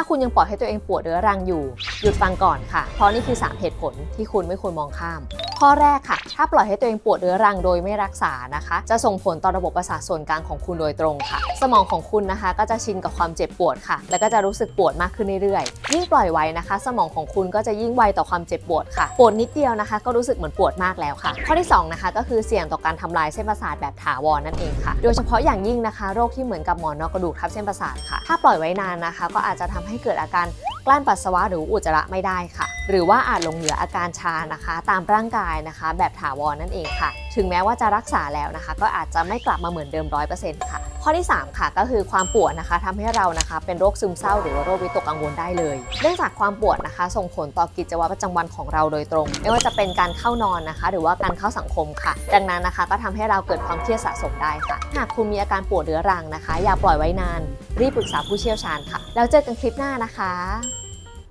ถ้าคุณยังปล่อยให้ตัวเองปวดเรื้อรังอยู่ หยุดฟังก่อนค่ะ เพราะนี่คือ 3 เหตุผลที่คุณไม่ควรมองข้าม ข้อแรกค่ะ ถ้าปล่อยให้ตัวเองปวดเรื้อรังโดยไม่รักษานะคะ จะส่งผลต่อระบบประสาทส่วนกลางของคุณโดยตรงค่ะ สมองของคุณนะคะ ก็จะชินกับความเจ็บปวดค่ะ แล้วก็จะรู้สึกปวดมากขึ้นเรื่อยๆ ยิ่งปล่อยไว้นะคะ สมองของคุณก็จะยิ่งไวต่อความเจ็บปวดค่ะ ปวดนิดเดียวนะคะ ก็รู้สึกเหมือนปวดมากแล้วค่ะ ข้อที่สองนะคะก็คือเสี่ยงต่อการทำลายเส้นประสาทแบบถาวรนั่นเองค่ะ โดยเฉพาะอย่างยิ่งนะคะ โรคที่เหมือนกับหมอนรองกระดูกทับเส้นประสาทค่ะ ถ้าปล่อยไว้นานนะคะ ก็อาจจะทำให้เกิดอาการกลั้นปัสสาวะหรืออุจจาระไม่ได้ค่ะ หรือว่าอาจหลงเหลืออาการชานะคะ ตามร่างกายนะคะ แบบถาวรนั่นเองค่ะ ถึงแม้ว่าจะรักษาแล้วนะคะ ก็อาจจะไม่กลับมาเหมือนเดิม 100%ค่ะ ข้อที่ 3 ค่ะ ก็คือความปวดนะคะทำให้เรานะคะ เป็นโรคซึมเศร้าหรือว่าโรควิตกกังวลได้เลย เนื่องจากความปวดนะคะ ส่งผลต่อกิจวัตรประจำวันของเราโดยตรง ไม่ว่าจะเป็นการเข้านอนนะคะ หรือว่าการเข้าสังคมค่ะ ดังนั้นนะคะ ก็ทำให้เราเกิดความเครียดสะสมได้ค่ะ หากคุณมีอาการปวดเรื้อรังนะคะ อย่าปล่อยไว้นาน รีบปรึกษาผู้เชี่ยวชาญค่ะ แล้วเจอกันคลิปหน้านะคะ